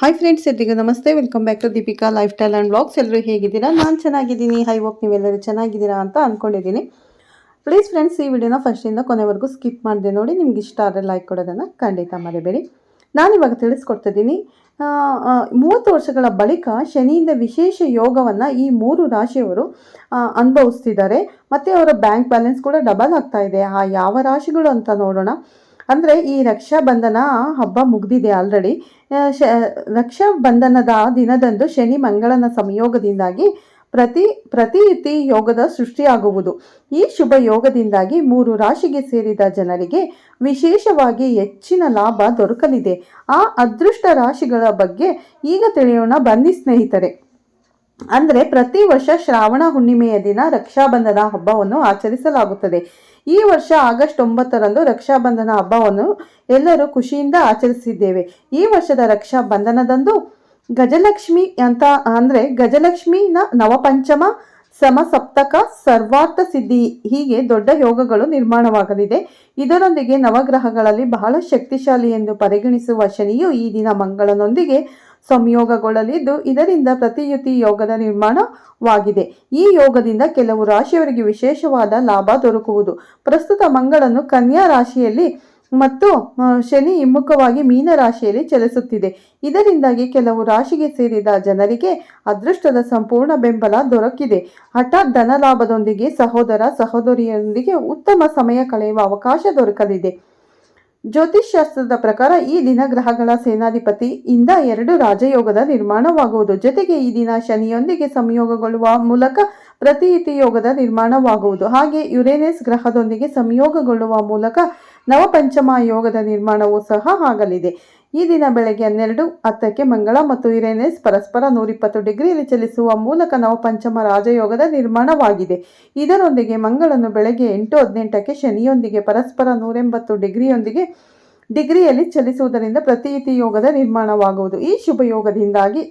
Hi friends ಎಲ್ರಿಗೂ ನಮಸ್ತೆ. Welcome back to Deepika lifestyle and blogs ಎಲ್ಲರೂ ಹೇಗಿದ್ದೀರಾ? ನಾನು ಚೆನ್ನಾಗಿದ್ದೀನಿ. ಹೈ ಹೋಪ್ ನೀವೆಲ್ಲರೂ ಚೆನ್ನಾಗಿದ್ದೀರಾ ಅಂತ ಅಂದ್ಕೊಂಡಿದ್ದೀನಿ ಪ್ಲೀಸ್ ಫ್ರೆಂಡ್ಸ್ ಈ ವಿಡಿಯೋನ ಫಸ್ಟಿಂದ ಕೊನೆವರೆಗೂ ಸ್ಕಿಪ್ ಮಾಡಿದೆ ನೋಡಿ. ನಿಮ್ಗೆ ಇಷ್ಟ ಆದರೆ ಲೈಕ್ ಕೊಡೋದನ್ನು ಖಂಡಿತ ಮರಿಬೇಡಿ. ನಾನಿವಾಗ ತಿಳಿಸ್ಕೊಡ್ತಿದ್ದೀನಿ ಮೂವತ್ತು ವರ್ಷಗಳ ಬಳಿಕ ಶನಿಯಿಂದ ವಿಶೇಷ ಯೋಗವನ್ನು ಈ ಮೂರು ರಾಶಿಯವರು ಅನುಭವಿಸ್ತಿದ್ದಾರೆ. ಮತ್ತು ಅವರ ಬ್ಯಾಂಕ್ ಬ್ಯಾಲೆನ್ಸ್ ಕೂಡ ಡಬಲ್ ಆಗ್ತಾ ಇದೆ. ಆ, ಯಾವ ರಾಶಿಗಳು ಅಂತ ನೋಡೋಣ. ಅಂದರೆ ಈ ರಕ್ಷಾ ಬಂಧನ ಹಬ್ಬ ಮುಗಿದಿದೆ ಆಲ್ರೆಡಿ ಶ ರಕ್ಷಾಬಂಧನದ ದಿನದಂದು ಶನಿ ಮಂಗಳನ ಸಂಯೋಗದಿಂದಾಗಿ ಪ್ರತಿ ಪ್ರತಿಯುತಿ ಯೋಗದ ಸೃಷ್ಟಿಯಾಗುವುದು. ಈ ಶುಭ ಯೋಗದಿಂದಾಗಿ ಮೂರು ರಾಶಿಗೆ ಸೇರಿದ ಜನರಿಗೆ ವಿಶೇಷವಾಗಿ ಹೆಚ್ಚಿನ ಲಾಭ ದೊರಕಲಿದೆ. ಆ ಅದೃಷ್ಟ ರಾಶಿಗಳ ಬಗ್ಗೆ ಈಗ ತಿಳಿಯೋಣ. ಬನ್ನಿ ಸ್ನೇಹಿತರೆ. ಅಂದರೆ ಪ್ರತಿ ವರ್ಷ ಶ್ರಾವಣ ಹುಣ್ಣಿಮೆಯ ದಿನ ರಕ್ಷಾಬಂಧನ ಹಬ್ಬವನ್ನು ಆಚರಿಸಲಾಗುತ್ತದೆ. ಈ ವರ್ಷ ಆಗಸ್ಟ್ ಒಂಬತ್ತರಂದು ರಕ್ಷಾಬಂಧನ ಹಬ್ಬವನ್ನು ಎಲ್ಲರೂ ಖುಷಿಯಿಂದ ಆಚರಿಸಿದ್ದೇವೆ. ಈ ವರ್ಷದ ರಕ್ಷಾಬಂಧನದಂದು ಗಜಲಕ್ಷ್ಮಿ ಅಂತ ಅಂದರೆ ಗಜಲಕ್ಷ್ಮಿನ ನವಪಂಚಮ, ಸಮಸಪ್ತಕ, ಸರ್ವಾರ್ಥ ಸಿದ್ಧಿ ಹೀಗೆ ದೊಡ್ಡ ಯೋಗಗಳು ನಿರ್ಮಾಣವಾಗಲಿದೆ. ಇದರೊಂದಿಗೆ ನವಗ್ರಹಗಳಲ್ಲಿ ಬಹಳ ಶಕ್ತಿಶಾಲಿ ಎಂದು ಪರಿಗಣಿಸುವ ಶನಿಯು ಈ ದಿನ ಮಂಗಳನೊಂದಿಗೆ ಸಂಯೋಗಗೊಳ್ಳಲಿದ್ದು ಇದರಿಂದ ಪ್ರತಿಯುತಿ ಯೋಗದ ನಿರ್ಮಾಣವಾಗಿದೆ. ಈ ಯೋಗದಿಂದ ಕೆಲವು ರಾಶಿಯವರಿಗೆ ವಿಶೇಷವಾದ ಲಾಭ ದೊರಕುವುದು. ಪ್ರಸ್ತುತ ಮಂಗಳನು ಕನ್ಯಾ ರಾಶಿಯಲ್ಲಿ ಮತ್ತು ಶನಿ ಹಿಮ್ಮುಖವಾಗಿ ಮೀನ ರಾಶಿಯಲ್ಲಿ ಚಲಿಸುತ್ತಿದೆ. ಇದರಿಂದಾಗಿ ಕೆಲವು ರಾಶಿಗೆ ಸೇರಿದ ಜನರಿಗೆ ಅದೃಷ್ಟದ ಸಂಪೂರ್ಣ ಬೆಂಬಲ ದೊರಕಿದೆ. ಹಠಾತ್ ಧನ ಲಾಭದೊಂದಿಗೆ ಸಹೋದರ ಸಹೋದರಿಯರೊಂದಿಗೆ ಉತ್ತಮ ಸಮಯ ಕಳೆಯುವ ಅವಕಾಶ ದೊರಕಲಿದೆ. ಜ್ಯೋತಿಷ್ಶಾಸ್ತ್ರದ ಪ್ರಕಾರ ಈ ದಿನ ಗ್ರಹಗಳ ಸೇನಾಧಿಪತಿ ಇಂದ ಎರಡು ರಾಜಯೋಗದ ನಿರ್ಮಾಣವಾಗುವುದು. ಜೊತೆಗೆ ಈ ದಿನ ಶನಿಯೊಂದಿಗೆ ಸಂಯೋಗಗೊಳ್ಳುವ ಮೂಲಕ ಪ್ರತೀತಿ ಯೋಗದ ನಿರ್ಮಾಣವಾಗುವುದು. ಹಾಗೆ ಯುರೇನಸ್ ಗ್ರಹದೊಂದಿಗೆ ಸಂಯೋಗಗೊಳ್ಳುವ ಮೂಲಕ ನವಪಂಚಮ ಯೋಗದ ನಿರ್ಮಾಣವೂ ಸಹ ಆಗಲಿದೆ. ಈ ದಿನ ಬೆಳಗ್ಗೆ ಹನ್ನೆರಡು, ಹತ್ತಕ್ಕೆ ಮಂಗಳ ಮತ್ತು ಯುರೇನಸ್ ಪರಸ್ಪರ ನೂರಿಪ್ಪತ್ತು ಡಿಗ್ರಿಯಲ್ಲಿ ಚಲಿಸುವ ಮೂಲಕ ನವಪಂಚಮ ರಾಜಯೋಗದ ನಿರ್ಮಾಣವಾಗಿದೆ. ಇದರೊಂದಿಗೆ ಮಂಗಳನು ಬೆಳಗ್ಗೆ ಎಂಟು, ಹದಿನೆಂಟಕ್ಕೆ ಶನಿಯೊಂದಿಗೆ ಪರಸ್ಪರ ನೂರೆಂಬತ್ತು ಡಿಗ್ರಿಯೊಂದಿಗೆ ಡಿಗ್ರಿಯಲ್ಲಿ ಚಲಿಸುವುದರಿಂದ ಪ್ರತೀತಿ ಯೋಗದ ನಿರ್ಮಾಣವಾಗುವುದು. ಈ ಶುಭ ಯೋಗದಿಂದಾಗಿ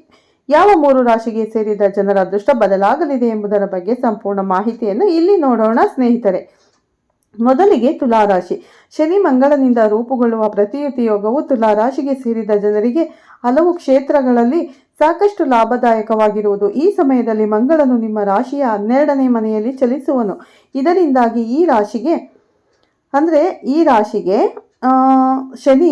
ಯಾವ ಮೂರು ರಾಶಿಗೆ ಸೇರಿದ ಜನರ ಅದೃಷ್ಟ ಬದಲಾಗಲಿದೆ ಎಂಬುದರ ಬಗ್ಗೆ ಸಂಪೂರ್ಣ ಮಾಹಿತಿಯನ್ನು ಇಲ್ಲಿ ನೋಡೋಣ, ಸ್ನೇಹಿತರೆ. ಮೊದಲಿಗೆ ತುಲಾರಾಶಿ. ಶನಿ ಮಂಗಳನಿಂದ ರೂಪುಗೊಳ್ಳುವ ಪ್ರತಿಯುತಿ ಯೋಗವು ತುಲಾರಾಶಿಗೆ ಸೇರಿದ ಜನರಿಗೆ ಹಲವು ಕ್ಷೇತ್ರಗಳಲ್ಲಿ ಸಾಕಷ್ಟು ಲಾಭದಾಯಕವಾಗಿರುವುದು. ಈ ಸಮಯದಲ್ಲಿ ಮಂಗಳನು ನಿಮ್ಮ ರಾಶಿಯ ಹನ್ನೆರಡನೇ ಮನೆಯಲ್ಲಿ ಚಲಿಸುವನು. ಇದರಿಂದಾಗಿ ಈ ರಾಶಿಗೆ, ಅಂದರೆ ಈ ರಾಶಿಗೆ ಶನಿ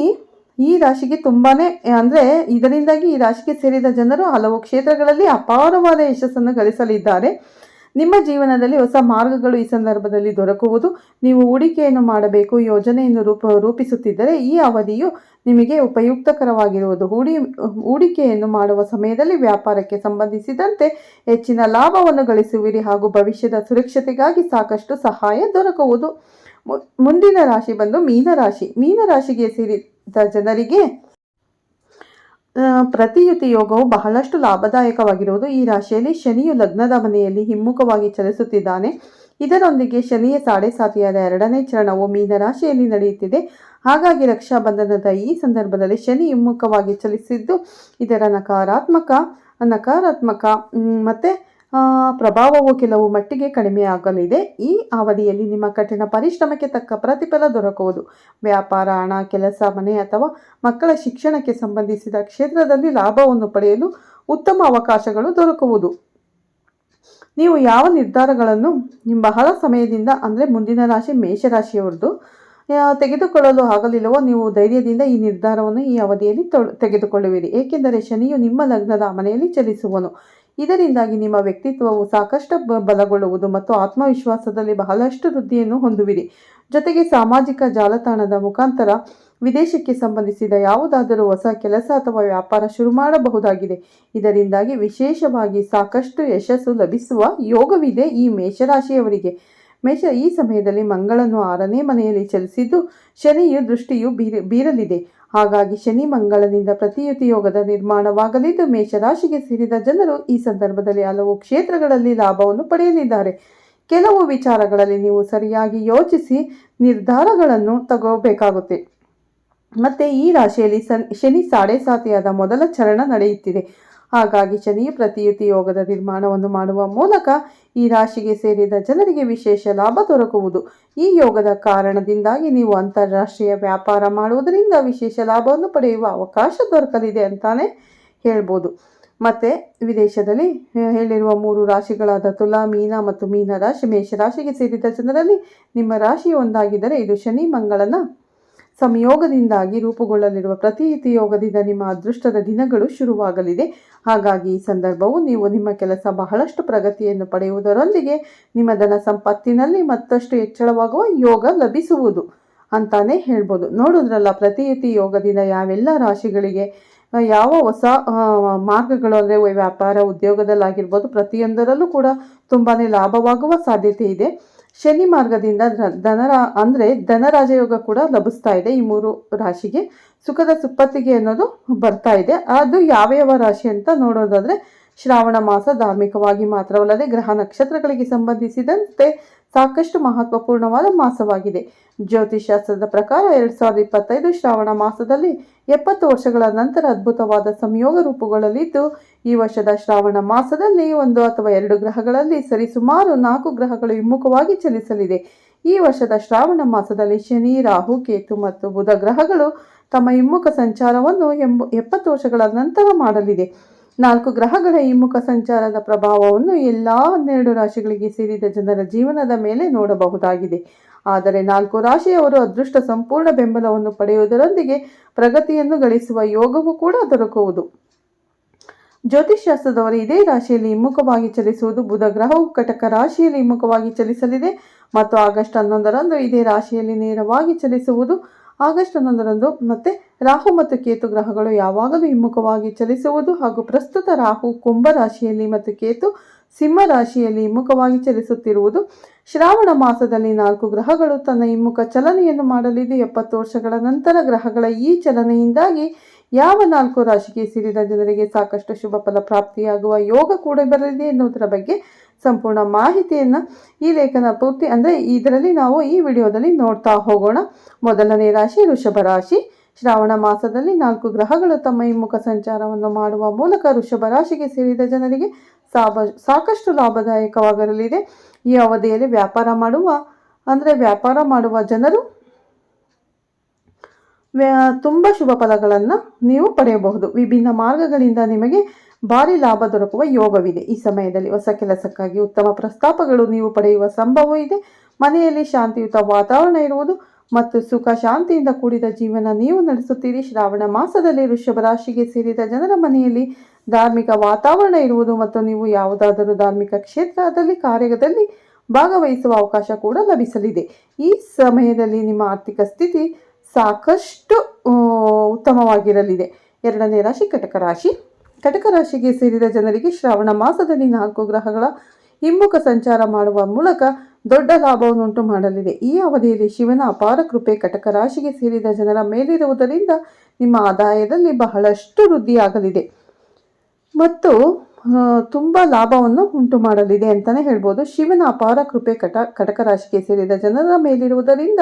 ಈ ರಾಶಿಗೆ ತುಂಬಾ ಅಂದರೆ ಇದರಿಂದಾಗಿ ಈ ರಾಶಿಗೆ ಸೇರಿದ ಜನರು ಹಲವು ಕ್ಷೇತ್ರಗಳಲ್ಲಿ ಅಪಾರವಾದ ಯಶಸ್ಸನ್ನು ಗಳಿಸಲಿದ್ದಾರೆ. ನಿಮ್ಮ ಜೀವನದಲ್ಲಿ ಹೊಸ ಮಾರ್ಗಗಳು ಈ ಸಂದರ್ಭದಲ್ಲಿ ದೊರಕುವುದು. ನೀವು ಹೂಡಿಕೆಯನ್ನು ಮಾಡಬೇಕು, ಯೋಜನೆಯನ್ನು ರೂಪ, ರೂಪಿಸುತ್ತಿದ್ದರೆ ಈ ಅವಧಿಯು ನಿಮಗೆ ಉಪಯುಕ್ತಕರವಾಗಿರುವುದು. ಹೂಡಿ, ಹೂಡಿಕೆಯನ್ನು ಮಾಡುವ ಸಮಯದಲ್ಲಿ ವ್ಯಾಪಾರಕ್ಕೆ ಸಂಬಂಧಿಸಿದಂತೆ ಹೆಚ್ಚಿನ ಲಾಭವನ್ನು ಗಳಿಸುವಿರಿ ಹಾಗೂ ಭವಿಷ್ಯದ ಸುರಕ್ಷತೆಗಾಗಿ ಸಾಕಷ್ಟು ಸಹಾಯ ದೊರಕುವುದು. ಮುಂದಿನ ರಾಶಿ ಬಂದು ಮೀನರಾಶಿ. ಮೀನರಾಶಿಗೆ ಸೇರಿದ ಜನರಿಗೆ ಪ್ರತಿಯುತಿ ಯೋಗವು ಬಹಳಷ್ಟು ಲಾಭದಾಯಕವಾಗಿರುವುದು. ಈ ರಾಶಿಯಲ್ಲಿ ಶನಿಯು ಲಗ್ನದ ಮನೆಯಲ್ಲಿ ಹಿಮ್ಮುಖವಾಗಿ ಚಲಿಸುತ್ತಿದ್ದಾನೆ. ಇದರೊಂದಿಗೆ ಶನಿಯ ಸಾಡೆ ಸಾತಿಯಾದ ಎರಡನೇ ಚರಣವು ಮೀನರಾಶಿಯಲ್ಲಿ ನಡೆಯುತ್ತಿದೆ. ಹಾಗಾಗಿ ರಕ್ಷಾಬಂಧನದ ಈ ಸಂದರ್ಭದಲ್ಲಿ ಶನಿ ಹಿಮ್ಮುಖವಾಗಿ ಚಲಿಸಿದ್ದು, ಇದರ ನಕಾರಾತ್ಮಕ ನಕಾರಾತ್ಮಕ ಮತ್ತು ಪ್ರಭಾವವು ಕೆಲವು ಮಟ್ಟಿಗೆ ಕಡಿಮೆಯಾಗಲಿದೆ ಈ ಅವಧಿಯಲ್ಲಿ ನಿಮ್ಮ ಕಠಿಣ ಪರಿಶ್ರಮಕ್ಕೆ ತಕ್ಕ ಪ್ರತಿಫಲ ದೊರಕುವುದು. ವ್ಯಾಪಾರ ಹಣ ಕೆಲಸ ಮನೆ ಅಥವಾ ಮಕ್ಕಳ ಶಿಕ್ಷಣಕ್ಕೆ ಸಂಬಂಧಿಸಿದ ಕ್ಷೇತ್ರದಲ್ಲಿ ಲಾಭವನ್ನು ಪಡೆಯಲು ಉತ್ತಮ ಅವಕಾಶಗಳು ದೊರಕುವುದು. ನೀವು ಯಾವ ನಿರ್ಧಾರಗಳನ್ನು ನಿಮ್ಮ ಬಹಳ ಸಮಯದಿಂದ ಅಂದರೆ ಮುಂದಿನ ರಾಶಿ ಮೇಷರಾಶಿಯವರದು ಆ, ತೆಗೆದುಕೊಳ್ಳಲು ಆಗಲಿಲ್ಲವೋ ನೀವು ಧೈರ್ಯದಿಂದ ಈ ನಿರ್ಧಾರವನ್ನು ಈ ಅವಧಿಯಲ್ಲಿ ತೆಗೆದುಕೊಳ್ಳುವಿರಿ. ಏಕೆಂದರೆ ಶನಿಯು ನಿಮ್ಮ ಲಗ್ನದ ಮನೆಯಲ್ಲಿ ಚಲಿಸುವನು. ಇದರಿಂದಾಗಿ ನಿಮ್ಮ ವ್ಯಕ್ತಿತ್ವವು ಸಾಕಷ್ಟು ಬಲಗೊಳ್ಳುವುದು ಮತ್ತು ಆತ್ಮವಿಶ್ವಾಸದಲ್ಲಿ ಬಹಳಷ್ಟು ವೃದ್ಧಿಯನ್ನು ಹೊಂದುವಿರಿ. ಜೊತೆಗೆ ಸಾಮಾಜಿಕ ಜಾಲತಾಣದ ಮುಖಾಂತರ ವಿದೇಶಕ್ಕೆ ಸಂಬಂಧಿಸಿದ ಯಾವುದಾದರೂ ಹೊಸ ಕೆಲಸ ಅಥವಾ ವ್ಯಾಪಾರ ಶುರು ಮಾಡಬಹುದಾಗಿದೆ. ಇದರಿಂದಾಗಿ ವಿಶೇಷವಾಗಿ ಸಾಕಷ್ಟು ಯಶಸ್ಸು ಲಭಿಸುವ ಯೋಗವಿದೆ ಈ ಮೇಷರಾಶಿಯವರಿಗೆ. ಮೇಷ ಈ ಸಮಯದಲ್ಲಿ ಮಂಗಳನು ಆರನೇ ಮನೆಯಲ್ಲಿ ಚಲಿಸಿದ್ದು ಶನಿಯು ದೃಷ್ಟಿಯು ಬೀರ ಬೀರಲಿದೆ. ಹಾಗಾಗಿ ಶನಿ ಮಂಗಳನಿಂದ ಪ್ರತಿಯುತಿ ಯೋಗದ ನಿರ್ಮಾಣವಾಗಲಿದ್ದು ಮೇಷರಾಶಿಗೆ ಸೇರಿದ ಜನರು ಈ ಸಂದರ್ಭದಲ್ಲಿ ಹಲವು ಕ್ಷೇತ್ರಗಳಲ್ಲಿ ಲಾಭವನ್ನು ಪಡೆಯಲಿದ್ದಾರೆ. ಕೆಲವು ವಿಚಾರಗಳಲ್ಲಿ ನೀವು ಸರಿಯಾಗಿ ಯೋಚಿಸಿ ನಿರ್ಧಾರಗಳನ್ನು ತಗೋಬೇಕಾಗುತ್ತೆ. ಮತ್ತೆ ಈ ರಾಶಿಯಲ್ಲಿ ಸನ್ ಶನಿ ಸಾಡೆ ಸಾತಿಯಾದ ಮೊದಲ ಚರಣ ನಡೆಯುತ್ತಿದೆ. ಹಾಗಾಗಿ ಶನಿ ಪ್ರತಿಯುತಿ ಯೋಗದ ನಿರ್ಮಾಣವನ್ನು ಮಾಡುವ ಮೂಲಕ ಈ ರಾಶಿಗೆ ಸೇರಿದ ಜನರಿಗೆ ವಿಶೇಷ ಲಾಭ ದೊರಕುವುದು. ಈ ಯೋಗದ ಕಾರಣದಿಂದಾಗಿ ನೀವು ಅಂತಾರಾಷ್ಟ್ರೀಯ ವ್ಯಾಪಾರ ಮಾಡುವುದರಿಂದ ವಿಶೇಷ ಲಾಭವನ್ನು ಪಡೆಯುವ ಅವಕಾಶ ದೊರಕಲಿದೆ ಅಂತಾನೆ ಹೇಳ್ಬೋದು. ಮತ್ತು ವಿದೇಶದಲ್ಲಿ ಹೇಳಿರುವ ಮೂರು ರಾಶಿಗಳಾದ ತುಲಾ, ಮೀನ ಮತ್ತು ಮೀನ ರಾಶಿ ಮೇಷ ರಾಶಿಗೆ ಸೇರಿದ ಜನರಲ್ಲಿ ನಿಮ್ಮ ರಾಶಿ ಒಂದಾಗಿದ್ದರೆ ಇದು ಶನಿ, ಮಂಗಳನ ಸಂಯೋಗದಿಂದಾಗಿ ರೂಪುಗೊಳ್ಳಲಿರುವ ಪ್ರತಿಯಿತಿ ಯೋಗದಿಂದ ನಿಮ್ಮ ಅದೃಷ್ಟದ ದಿನಗಳು ಶುರುವಾಗಲಿದೆ. ಹಾಗಾಗಿ ಈ ಸಂದರ್ಭವು ನೀವು ನಿಮ್ಮ ಕೆಲಸ ಬಹಳಷ್ಟು ಪ್ರಗತಿಯನ್ನು ಪಡೆಯುವುದರೊಂದಿಗೆ ನಿಮ್ಮ ಧನ ಸಂಪತ್ತಿನಲ್ಲಿ ಮತ್ತಷ್ಟು ಹೆಚ್ಚಳವಾಗುವ ಯೋಗ ಲಭಿಸುವುದು ಅಂತಾನೆ ಹೇಳ್ಬೋದು. ನೋಡಿದ್ರಲ್ಲ ಪ್ರತಿಯತಿ ಯೋಗದಿಂದ ಯಾವೆಲ್ಲ ರಾಶಿಗಳಿಗೆ ಯಾವ ಹೊಸ ಮಾರ್ಗಗಳು ಅಂದರೆ ವ್ಯಾಪಾರ ಉದ್ಯೋಗದಲ್ಲಾಗಿರ್ಬೋದು, ಪ್ರತಿಯೊಂದರಲ್ಲೂ ಕೂಡ ತುಂಬಾ ಲಾಭವಾಗುವ ಸಾಧ್ಯತೆ ಇದೆ. ಶನಿ ಮಾರ್ಗದಿಂದ ಧನರ, ಅಂದರೆ ಧನರಾಜಯೋಗ ಕೂಡ ಲಭಿಸ್ತಾ ಇದೆ ಈ ಮೂರು ರಾಶಿಗೆ. ಸುಖದ ಸುಪ್ಪತ್ತಿಗೆ ಅನ್ನೋದು ಬರ್ತಾ ಇದೆ. ಅದು ಯಾವ ಯಾವ ರಾಶಿ ಅಂತ ನೋಡೋದಾದ್ರೆ ಶ್ರಾವಣ ಮಾಸ ಧಾರ್ಮಿಕವಾಗಿ ಮಾತ್ರವಲ್ಲದೆ ಗ್ರಹ ನಕ್ಷತ್ರಗಳಿಗೆ ಸಂಬಂಧಿಸಿದಂತೆ ಸಾಕಷ್ಟು ಮಹತ್ವಪೂರ್ಣವಾದ ಮಾಸವಾಗಿದೆ. ಜ್ಯೋತಿಷಾಸ್ತ್ರದ ಪ್ರಕಾರ ಎರಡು ಸಾವಿರದ ಇಪ್ಪತ್ತೈದು ಶ್ರಾವಣ ಮಾಸದಲ್ಲಿ ಎಪ್ಪತ್ತು ವರ್ಷಗಳ ನಂತರ ಅದ್ಭುತವಾದ ಸಂಯೋಗ ರೂಪುಗಳಲ್ಲಿದ್ದು ಈ ವರ್ಷದ ಶ್ರಾವಣ ಮಾಸದಲ್ಲಿ ಒಂದು ಅಥವಾ ಎರಡು ಗ್ರಹಗಳಲ್ಲಿ ಸರಿಸುಮಾರು ನಾಲ್ಕು ಗ್ರಹಗಳು ಹಿಮ್ಮುಖವಾಗಿ ಚಲಿಸಲಿದೆ. ಈ ವರ್ಷದ ಶ್ರಾವಣ ಮಾಸದಲ್ಲಿ ಶನಿ, ರಾಹು, ಕೇತು ಮತ್ತು ಬುಧ ಗ್ರಹಗಳು ತಮ್ಮ ಹಿಮ್ಮುಖ ಸಂಚಾರವನ್ನು ಎಂಬ ಎಪ್ಪತ್ತು ವರ್ಷಗಳ ನಂತರ ಮಾಡಲಿದೆ. ನಾಲ್ಕು ಗ್ರಹಗಳ ಹಿಮ್ಮುಖ ಸಂಚಾರದ ಪ್ರಭಾವವನ್ನು ಎಲ್ಲ ಹನ್ನೆರಡು ರಾಶಿಗಳಿಗೆ ಸೇರಿದ ಜನರ ಜೀವನದ ಮೇಲೆ ನೋಡಬಹುದಾಗಿದೆ. ಆದರೆ ನಾಲ್ಕು ರಾಶಿಯವರು ಅದೃಷ್ಟ ಸಂಪೂರ್ಣ ಬೆಂಬಲವನ್ನು ಪಡೆಯುವುದರೊಂದಿಗೆ ಪ್ರಗತಿಯನ್ನು ಗಳಿಸುವ ಯೋಗವೂ ಕೂಡ ದೊರಕುವುದು. ಜ್ಯೋತಿಷ್ಶಾಸ್ತ್ರದವರು ಇದೇ ರಾಶಿಯಲ್ಲಿ ಹಿಮ್ಮುಖವಾಗಿ ಚಲಿಸುವುದು ಬುಧ ಗ್ರಹವು ಕಟಕ ರಾಶಿಯಲ್ಲಿ ಹಿಮ್ಮುಖವಾಗಿ ಚಲಿಸಲಿದೆ ಮತ್ತು ಆಗಸ್ಟ್ ಹನ್ನೊಂದರಂದು ಇದೇ ರಾಶಿಯಲ್ಲಿ ನೇರವಾಗಿ ಚಲಿಸುವುದು ಆಗಸ್ಟ್ ಹನ್ನೊಂದರಂದು ಮತ್ತೆ ರಾಹು ಮತ್ತು ಕೇತು ಗ್ರಹಗಳು ಯಾವಾಗಲೂ ಹಿಮ್ಮುಖವಾಗಿ ಚಲಿಸುವುದು ಹಾಗೂ ಪ್ರಸ್ತುತ ರಾಹು ಕುಂಭ ರಾಶಿಯಲ್ಲಿ ಮತ್ತು ಕೇತು ಸಿಂಹ ರಾಶಿಯಲ್ಲಿ ಹಿಮ್ಮುಖವಾಗಿ ಚಲಿಸುತ್ತಿರುವುದು. ಶ್ರಾವಣ ಮಾಸದಲ್ಲಿ ನಾಲ್ಕು ಗ್ರಹಗಳು ತನ್ನ ಹಿಮ್ಮುಖ ಚಲನೆಯನ್ನು ಮಾಡಲಿದ್ದು ಎಪ್ಪತ್ತು ವರ್ಷಗಳ ನಂತರ ಗ್ರಹಗಳ ಈ ಚಲನೆಯಿಂದಾಗಿ ಯಾವ ನಾಲ್ಕು ರಾಶಿಗೆ ಸೇರಿದ ಜನರಿಗೆ ಸಾಕಷ್ಟು ಶುಭ ಫಲ ಪ್ರಾಪ್ತಿಯಾಗುವ ಯೋಗ ಕೂಡ ಬರಲಿದೆ ಎನ್ನುವುದರ ಬಗ್ಗೆ ಸಂಪೂರ್ಣ ಮಾಹಿತಿಯನ್ನು ಈ ಲೇಖನ ಪೂರ್ತಿ ಅಂದರೆ ಇದರಲ್ಲಿ ನಾವು ಈ ವಿಡಿಯೋದಲ್ಲಿ ನೋಡ್ತಾ ಹೋಗೋಣ. ಮೊದಲನೇ ರಾಶಿ ಋಷಭ ರಾಶಿ. ಶ್ರಾವಣ ಮಾಸದಲ್ಲಿ ನಾಲ್ಕು ಗ್ರಹಗಳು ತಮ್ಮ ಹಿಮ್ಮುಖ ಸಂಚಾರವನ್ನು ಮಾಡುವ ಮೂಲಕ ಋಷಭ ರಾಶಿಗೆ ಸೇರಿದ ಜನರಿಗೆ ಸಾಬ ಸಾಕಷ್ಟು ಲಾಭದಾಯಕವಾಗಿರಲಿದೆ ಈ ಅವಧಿಯಲ್ಲಿ ವ್ಯಾಪಾರ ಮಾಡುವ, ಅಂದರೆ ವ್ಯಾಪಾರ ಮಾಡುವ ಜನರು ವ್ಯ- ತುಂಬ ಶುಭ ಫಲಗಳನ್ನು ನೀವು ಪಡೆಯಬಹುದು. ವಿಭಿನ್ನ ಮಾರ್ಗಗಳಿಂದ ನಿಮಗೆ ಭಾರಿ ಲಾಭ ದೊರಕುವ ಯೋಗವಿದೆ. ಈ ಸಮಯದಲ್ಲಿ ಹೊಸ ಕೆಲಸಕ್ಕಾಗಿ ಉತ್ತಮ ಪ್ರಸ್ತಾಪಗಳು ನೀವು ಪಡೆಯುವ ಸಂಭವ ಇದೆ. ಮನೆಯಲ್ಲಿ ಶಾಂತಿಯುತ ವಾತಾವರಣ ಇರುವುದು ಮತ್ತು ಸುಖ ಶಾಂತಿಯಿಂದ ಕೂಡಿದ ಜೀವನ ನೀವು ನಡೆಸುತ್ತೀರಿ. ಶ್ರಾವಣ ಮಾಸದಲ್ಲಿ ವೃಷಭ ರಾಶಿಗೆ ಸೇರಿದ ಜನರ ಮನೆಯಲ್ಲಿ ಧಾರ್ಮಿಕ ವಾತಾವರಣ ಇರುವುದು ಮತ್ತು ನೀವು ಯಾವುದಾದರೂ ಧಾರ್ಮಿಕ ಕ್ಷೇತ್ರದಲ್ಲಿ, ಕಾರ್ಯದಲ್ಲಿ ಭಾಗವಹಿಸುವ ಅವಕಾಶ ಕೂಡ ಲಭಿಸಲಿದೆ. ಈ ಸಮಯದಲ್ಲಿ ನಿಮ್ಮ ಆರ್ಥಿಕ ಸ್ಥಿತಿ ಸಾಕಷ್ಟು ಉತ್ತಮವಾಗಿರಲಿದೆ. ಎರಡನೇ ರಾಶಿ, ಕಟಕ ರಾಶಿ. ಕಟಕ ರಾಶಿಗೆ ಸೇರಿದ ಜನರಿಗೆ ಶ್ರಾವಣ ಮಾಸದಲ್ಲಿ ನಾಲ್ಕು ಗ್ರಹಗಳ ಹಿಮ್ಮುಖ ಸಂಚಾರ ಮಾಡುವ ಮೂಲಕ ದೊಡ್ಡ ಲಾಭವನ್ನುಂಟು ಮಾಡಲಿದೆ. ಈ ಅವಧಿಯಲ್ಲಿ ಶಿವನ ಅಪಾರ ಕೃಪೆ ಕಟಕ ರಾಶಿಗೆ ಸೇರಿದ ಜನರ ಮೇಲಿರುವುದರಿಂದ ನಿಮ್ಮ ಆದಾಯದಲ್ಲಿ ಬಹಳಷ್ಟು ವೃದ್ಧಿಯಾಗಲಿದೆ. ಮತ್ತು ತುಂಬ ಲಾಭವನ್ನು ಉಂಟು ಮಾಡಲಿದೆ ಅಂತಲೇ ಹೇಳ್ಬೋದು. ಶಿವನ ಅಪಾರ ಕೃಪೆ ಕಟ, ಕಟಕ ರಾಶಿಗೆ ಸೇರಿದ ಜನರ ಮೇಲಿರುವುದರಿಂದ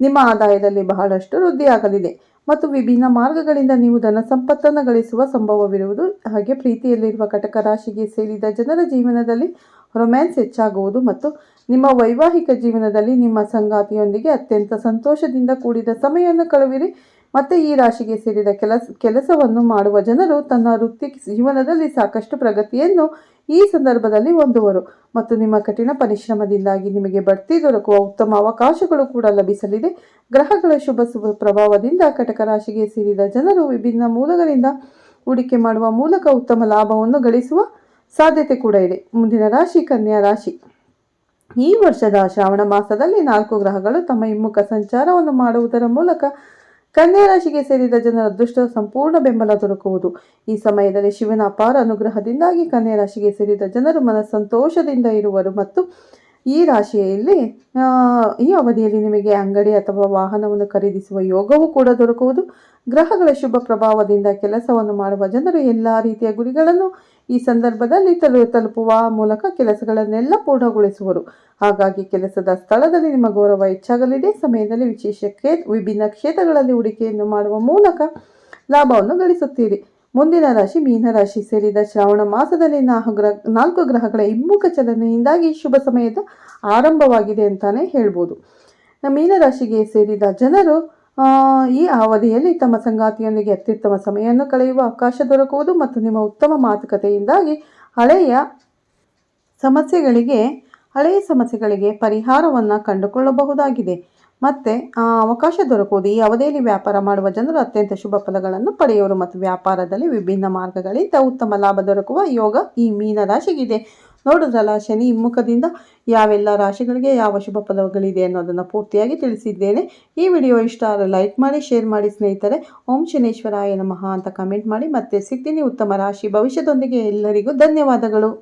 ನಿಮ್ಮ ಆದಾಯದಲ್ಲಿ ಬಹಳಷ್ಟು ವೃದ್ಧಿಯಾಗಲಿದೆ. ಮತ್ತು ವಿಭಿನ್ನ ಮಾರ್ಗಗಳಿಂದ ನೀವು ಧನ ಸಂಪತ್ತನ್ನು ಗಳಿಸುವ ಸಂಭವವಿರುವುದು. ಹಾಗೆ ಪ್ರೀತಿಯಲ್ಲಿರುವ ಕಟಕ ರಾಶಿಗೆ ಸೇರಿದ ಜನರ ಜೀವನದಲ್ಲಿ ರೊಮ್ಯಾನ್ಸ್ ಹೆಚ್ಚಾಗುವುದು ಮತ್ತು ನಿಮ್ಮ ವೈವಾಹಿಕ ಜೀವನದಲ್ಲಿ ನಿಮ್ಮ ಸಂಗಾತಿಯೊಂದಿಗೆ ಅತ್ಯಂತ ಸಂತೋಷದಿಂದ ಕೂಡಿದ ಸಮಯವನ್ನು ಕಳುವಿರಿ. ಮತ್ತು ಈ ರಾಶಿಗೆ ಸೇರಿದ ಕೆಲಸ, ಕೆಲಸವನ್ನು ಮಾಡುವ ಜನರು ತನ್ನ ವೃತ್ತಿ ಜೀವನದಲ್ಲಿ ಸಾಕಷ್ಟು ಪ್ರಗತಿಯನ್ನು ಈ ಸಂದರ್ಭದಲ್ಲಿ ಹೊಂದುವರು ಮತ್ತು ನಿಮ್ಮ ಕಠಿಣ ಪರಿಶ್ರಮದಿಂದಾಗಿ ನಿಮಗೆ ಬಡ್ತಿ ದೊರಕುವ ಉತ್ತಮ ಅವಕಾಶಗಳು ಕೂಡ ಲಭಿಸಲಿದೆ. ಗ್ರಹಗಳ ಶುಭ ಶುಭ ಪ್ರಭಾವದಿಂದ ಕಟಕ ರಾಶಿಗೆ ಸೇರಿದ ಜನರು ವಿಭಿನ್ನ ಮೂಲಗಳಿಂದ ಹೂಡಿಕೆ ಮಾಡುವ ಮೂಲಕ ಉತ್ತಮ ಲಾಭವನ್ನು ಗಳಿಸುವ ಸಾಧ್ಯತೆ ಕೂಡ ಇದೆ. ಮುಂದಿನ ರಾಶಿ, ಕನ್ಯಾ ರಾಶಿ. ಈ ವರ್ಷದ ಶ್ರಾವಣ ಮಾಸದಲ್ಲಿ ನಾಲ್ಕು ಗ್ರಹಗಳು ತಮ್ಮ ಹಿಮ್ಮುಖ ಸಂಚಾರವನ್ನು ಮಾಡುವುದರ ಮೂಲಕ ಕನ್ಯಾ ರಾಶಿಗೆ ಸೇರಿದ ಜನರ ಅದೃಷ್ಟ ಸಂಪೂರ್ಣ ಬೆಂಬಲ ದೊರಕುವುದು. ಈ ಸಮಯದಲ್ಲಿ ಶಿವನ ಅಪಾರ ಅನುಗ್ರಹದಿಂದಾಗಿ ಕನ್ಯಾ ರಾಶಿಗೆ ಸೇರಿದ ಜನರು ಮನ ಸಂತೋಷದಿಂದ ಇರುವರು ಮತ್ತು ಈ ರಾಶಿಯಲ್ಲಿ ಈ ಅವಧಿಯಲ್ಲಿ ನಿಮಗೆ ಅಂಗಡಿ ಅಥವಾ ವಾಹನವನ್ನು ಖರೀದಿಸುವ ಯೋಗವೂ ಕೂಡ ದೊರಕುವುದು. ಗ್ರಹಗಳ ಶುಭ ಪ್ರಭಾವದಿಂದ ಕೆಲಸವನ್ನು ಮಾಡುವ ಜನರು ಎಲ್ಲ ರೀತಿಯ ಗುರಿಗಳನ್ನು ಈ ಸಂದರ್ಭದಲ್ಲಿ ತಲು, ತಲುಪುವ ಮೂಲಕ ಕೆಲಸಗಳನ್ನೆಲ್ಲ ಪೂರ್ಣಗೊಳಿಸುವರು. ಹಾಗಾಗಿ ಕೆಲಸದ ಸ್ಥಳದಲ್ಲಿ ನಿಮ್ಮ ಗೌರವ ಹೆಚ್ಚಾಗಲಿದೆ. ಸಮಯದಲ್ಲಿ ವಿಶೇಷ ವಿಭಿನ್ನ ಕ್ಷೇತ್ರಗಳಲ್ಲಿ ಹೂಡಿಕೆಯನ್ನು ಮಾಡುವ ಮೂಲಕ ಲಾಭವನ್ನು ಗಳಿಸುತ್ತೀರಿ. ಮುಂದಿನ ರಾಶಿ ಮೀನರಾಶಿ ಸೇರಿದ ಶ್ರಾವಣ ಮಾಸದಲ್ಲಿ ನಾಲ್ಕು ನಾಲ್ಕು ಗ್ರಹಗಳ ಹಿಮ್ಮುಖ ಚಲನೆಯಿಂದಾಗಿ ಶುಭ ಸಮಯದ ಆರಂಭವಾಗಿದೆ ಅಂತಾನೆ ಹೇಳ್ಬೋದು. ಮೀನರಾಶಿಗೆ ಸೇರಿದ ಜನರು ಈ ಅವಧಿಯಲ್ಲಿ ತಮ್ಮ ಸಂಗಾತಿಯೊಂದಿಗೆ ಅತ್ಯುತ್ತಮ ಸಮಯವನ್ನು ಕಳೆಯುವ ಅವಕಾಶ ದೊರಕುವುದು ಮತ್ತು ನಿಮ್ಮ ಉತ್ತಮ ಮಾತುಕತೆಯಿಂದಾಗಿ ಹಳೆಯ ಸಮಸ್ಯೆಗಳಿಗೆ ಹಳೆಯ ಸಮಸ್ಯೆಗಳಿಗೆ ಪರಿಹಾರವನ್ನು ಕಂಡುಕೊಳ್ಳಬಹುದಾಗಿದೆ. ಮತ್ತು ಅವಕಾಶ ದೊರಕುವುದು ಈ ಅವಧಿಯಲ್ಲಿ ವ್ಯಾಪಾರ ಮಾಡುವ ಜನರು ಅತ್ಯಂತ ಶುಭ ಫಲಗಳನ್ನು ಪಡೆಯುವರು ಮತ್ತು ವ್ಯಾಪಾರದಲ್ಲಿ ವಿಭಿನ್ನ ಮಾರ್ಗಗಳಿಂದ ಉತ್ತಮ ಲಾಭ ದೊರಕುವ ಯೋಗ ಈ ಮೀನ ರಾಶಿಗಿದೆ. ನೋಡಿದ್ರಲ್ಲ, ಶನಿ ಹಿಮ್ಮುಖದಿಂದ ಯಾವೆಲ್ಲ ರಾಶಿಗಳಿಗೆ ಯಾವ ಶುಭ ಫಲಗಳಿದೆ ಅನ್ನೋದನ್ನು ಪೂರ್ತಿಯಾಗಿ ತಿಳಿಸಿದ್ದೇನೆ. ಈ ವಿಡಿಯೋ ಇಷ್ಟ ಆದರೆ ಲೈಕ್ ಮಾಡಿ, ಶೇರ್ ಮಾಡಿ ಸ್ನೇಹಿತರೆ. ಓಂ ಶನೇಶ್ವರಾಯ ನಮಃ ಅಂತ ಕಮೆಂಟ್ ಮಾಡಿ. ಮತ್ತೆ ಸಿಗ್ತೀನಿ ಉತ್ತಮ ರಾಶಿ ಭವಿಷ್ಯದೊಂದಿಗೆ. ಎಲ್ಲರಿಗೂ ಧನ್ಯವಾದಗಳು.